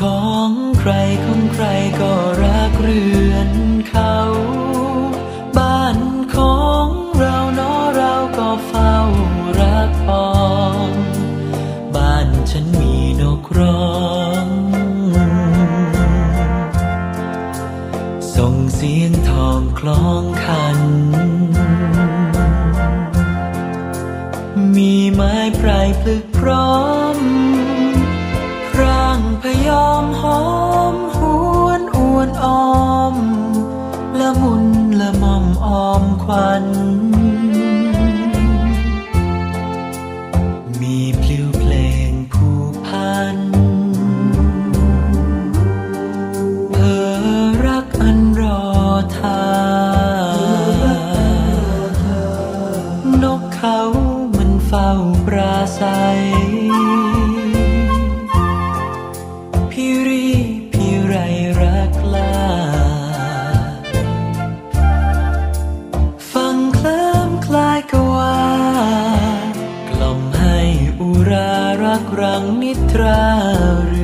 ของใครของใครก็รักเรือนเขา บ้านของเราเนาะเราก็เฝ้ารักปอง บ้านฉันมีนกร้องส่งเสียงทองคล้องคัน มีไม้พรายพลึกพร้อม ควันางนิทราเรื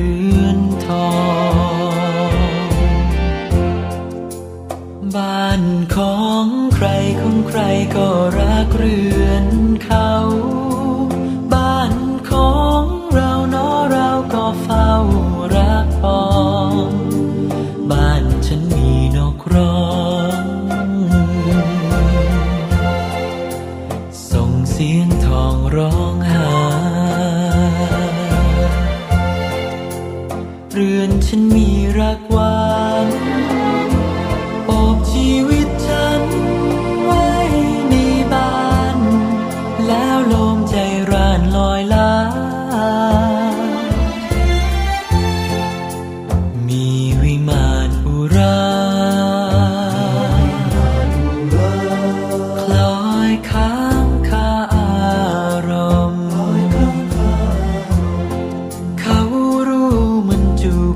อนฉันมีรักหวานอบชีวิตฉันไว้ในบ้าน แล้วลมใจรานลอยลา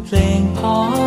เพลงพอ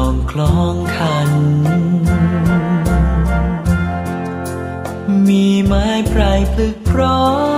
องคล้องคัน มีไม้ไพรพลึกพร้อม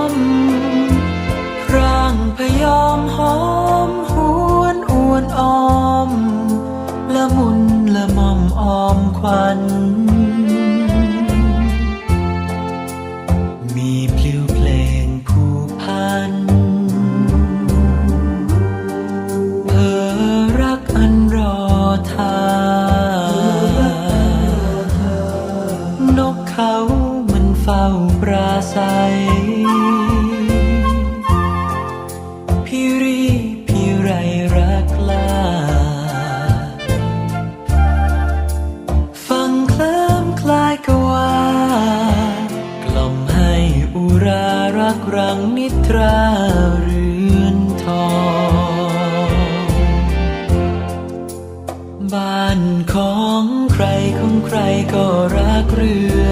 างนิทราเรือนทอง บ้านของใครของใครก็รักเรือ